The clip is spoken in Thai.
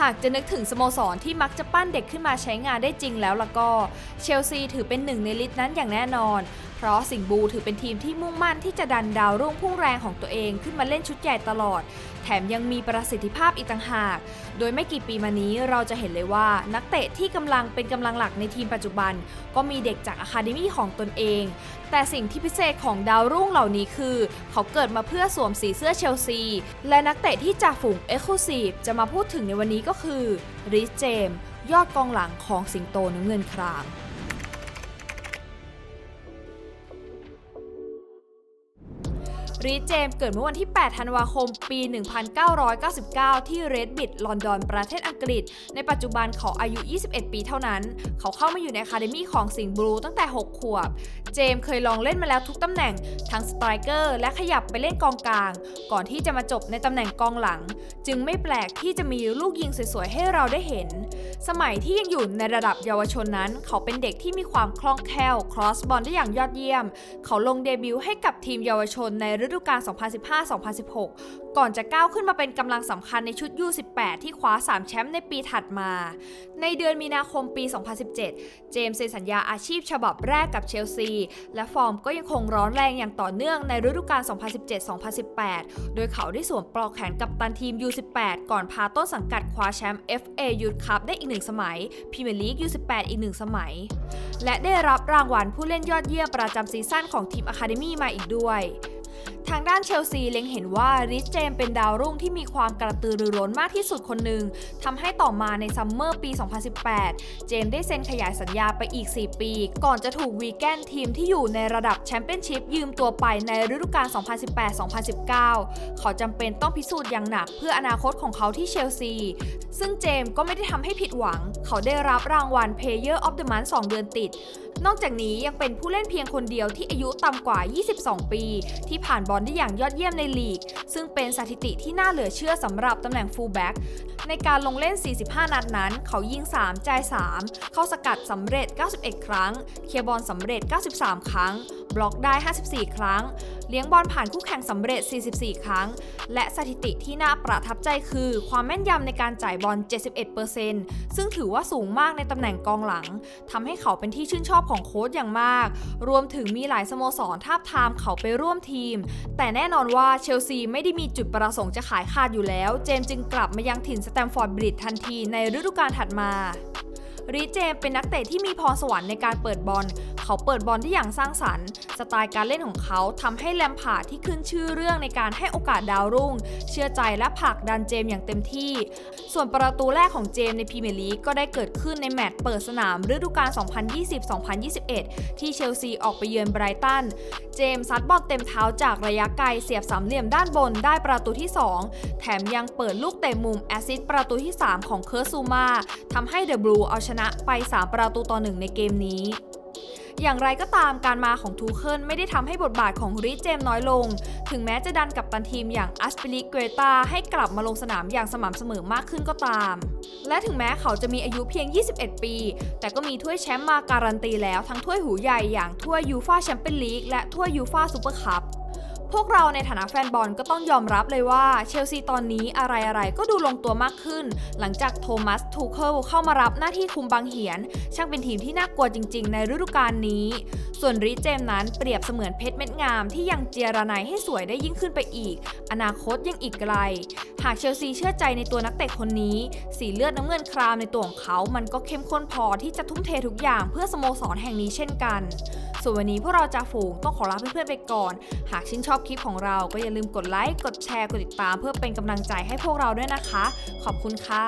หากจะนึกถึงสโมสรที่มักจะปั้นเด็กขึ้นมาใช้งานได้จริงแล้วล่ะก็เชลซีถือเป็นหนึ่งในลิสต์นั้นอย่างแน่นอน เพราะสิงบูถือเป็นทีมที่มุ่งมั่นที่จะดันดาวรุ่งพุ่งแรงของตัวเองขึ้นมาเล่นชุดใหญ่ตลอด แถมยังมีประสิทธิภาพอีกต่างหาก โดยไม่กี่ปีมานี้เราจะเห็นเลยว่านักเตะที่กำลังเป็นกำลังหลักในทีมปัจจุบัน ก็มีเด็กจากอะคาเดมี่ของตนเอง แต่สิ่งที่พิเศษของดาวรุ่งเหล่านี้คือ เขาเกิดมาเพื่อสวมสีเสื้อเชลซี และนักเตะที่จ่าฝูงเอ็กซ์คลูซีฟจะมาพูดถึงในวันนี้ก็คือริสเจมส์ยอดกองหลังของสิงโตน้ำเงินครามรีดเจมส์เกิดเมื่อวันที่ 8 ธันวาคม ปี 1999 ที่เรดบิดลอนดอนประเทศอังกฤษ ในปัจจุบันเขาอายุ 21 ปีเท่านั้น เขาเข้ามาอยู่ในคาเดมี่ของสิงห์บลูตั้งแต่ 6 ขวบ เจมส์เคยลองเล่นมาแล้วทุกตำแหน่ง ทั้งสไตรเกอร์และขยับไปเล่นกองกลาง ก่อนที่จะมาจบในตำแหน่งกองหลัง จึงไม่แปลกที่จะมีลูกยิงสวยๆ ให้เราได้เห็น สมัยที่ยังอยู่ในระดับเยาวชนนั้น เขาเป็นเด็กที่มีความคล่องแคล่ว ครอสบอลได้อย่างยอดเยี่ยม เขาลงเดบิวต์ให้กับทีมเยาวชนในฤดูกาล 2015-2016 ก่อนจะก้าวขึ้นมาเป็นกำลังสำคัญในชุด U18 ที่คว้า 3 แชมป์ในปีถัดมา ในเดือนมีนาคมปี 2017 เจมส์เซ็นสัญญาอาชีพฉบับแรกกับเชลซี และฟอร์มก็ยังคงร้อนแรงอย่างต่อเนื่องในฤดูกาล 2017-2018 โดยเขาได้สวมปลอกแขนกับตันทีม U18 ก่อนพาต้นสังกัดคว้าแชมป์ FA Youth Cup ได้อีกหนึ่งสมัยพรีเมียร์ลีก U18 อีกหนึ่งสมัย และได้รับรางวัลผู้เล่นยอดเยี่ยมประจำซีซั่นของทีมอะคาเดมี่มาอีกด้วย ทางด้านเชลซีเล็งเห็นว่าริชเจมเป็นดาวรุ่งที่มีความกระตือรือร้นมากที่สุดคนหนึ่งทำให้ต่อมาในซัมเมอร์ปี 2018 เจมได้เซ็นขยายสัญญาไปอีก 4 ปี ก่อนจะถูกวีแกนทีมที่อยู่ในระดับแชมเปี้ยนชิพยืมตัวไปในฤดูกาล 2018-2019 เขาจำเป็นต้องพิสูจน์อย่างหนักเพื่ออนาคตของเขาที่เชลซี ซึ่งเจมก็ไม่ได้ทำให้ผิดหวัง เขาได้รับรางวัล Player of the Month 2 เดือนติด นอกจากนี้ยังเป็นผู้เล่นเพียงคนเดียวที่อายุต่ำกว่า 22 ปีที่ผ่านบอลได้อย่างยอดเยี่ยมในลีก ซึ่งเป็นสถิติที่น่าเหลือเชื่อสำหรับตำแหน่งฟูลแบ็ก ในการลงเล่น 45 นัดนั้น เขายิง 3 จ่าย 3 เข้าสกัดสำเร็จ 91 ครั้ง เคลียร์บอลสำเร็จ 93 ครั้ง บล็อกได้ 54 ครั้ง เลี้ยงบอลผ่านคู่แข่งสำเร็จ 44 ครั้ง และสถิติที่น่าประทับใจคือ ความแม่นยำในการจ่ายบอล 71%ซึ่งถือว่าสูงมากในตำแหน่งกองหลังทำให้เขาเป็นที่ชื่นชอบของโค้ชอย่างมาก รวมถึงมีหลายสโมสรทาบทามเขาไปร่วมทีม แต่แน่นอนว่าเชลซีไม่ได้มีจุดประสงค์จะขายขาดอยู่แล้ว เจมจึงกลับมายังถิ่นสแตมฟอร์ดบริดทันทีในฤดูกาลถัดมา รีเจมเป็นนักเตะที่มีพรสวรรค์ในการเปิดบอล เขาเปิดบอลได้อย่างสร้างสรรค์ สไตล์การเล่นของเขาทำให้แลมพาร์ดที่ขึ้นชื่อเรื่องในการให้โอกาสดาวรุ่ง เชื่อใจและผลักดันเจมอย่างเต็มที่ ส่วนประตูแรกของเจมในพรีเมียร์ลีกก็ได้เกิดขึ้นในแมตช์เปิดสนามฤดูกาล 2020-2021 ที่เชลซีออกไปเยือนไบรตัน เจมซัดบอลเต็มเท้าจากระยะไกลเสียบสามเหลี่ยมด้านบนได้ประตูที่ 2 แถมยังเปิดลูกเตะมุมแอซิสประตูที่ 3 ของเคิร์ซูมาทำให้เดอะบลูเอาชนะไป 3 ประตูต่อ 1 ในเกมนี้ อย่างไรก็ตามการมาของทูเคิลไม่ได้ทำให้บทบาทของริเจมน้อยลง ถึงแม้จะดันกับตันทีมอย่างอัสปิลิเกรตาให้กลับมาลงสนามอย่างสม่ำเสมอมากขึ้นก็ตาม และถึงแม้เขาจะมีอายุเพียง 21 ปี แต่ก็มีถ้วยแชมป์มาการันตีแล้วทั้งถ้วยหูใหญ่อย่างถ้วยยูฟาแชมเปี้ยนลีกและถ้วยยูฟาซูเปอร์คัพ วกเราในฐานะแฟนบอลก็ต้องยอมรับเลยว่าเชลซีตอนนี้อะไรๆก็ดูลงตัวมากขึ้น หลังจากโทมัสทูเคิลเข้ามารับหน้าที่คุมบางเหียน ช่างเป็นทีมที่น่ากลัวจริง ๆ ในฤดูกาลนี้ ส่วนริเจมส์นั้นเปรียบเสมือนเพชรเม็ดงามที่ยังเจียระไนให้สวยได้ยิ่งขึ้นไปอีก อนาคตยังอีกไกล หากเชลซีเชื่อใจในตัวนักเตะคนนี้ สีเลือดน้ำเงินครามในตัวของเขา มันก็เข้มข้นพอที่จะทุ่มเททุกอย่างเพื่อสโมสรแห่งนี้เช่นกัน ส่วนวันนี้พวกเราจะฝูงต้องขอลาเพื่อนๆไปก่อน หากชื่นชอบคลิปของเราก็อย่าลืมกดไลค์ กดแชร์ กดติดตาม เพื่อเป็นกำลังใจให้พวกเราด้วยนะคะ ขอบคุณค่ะ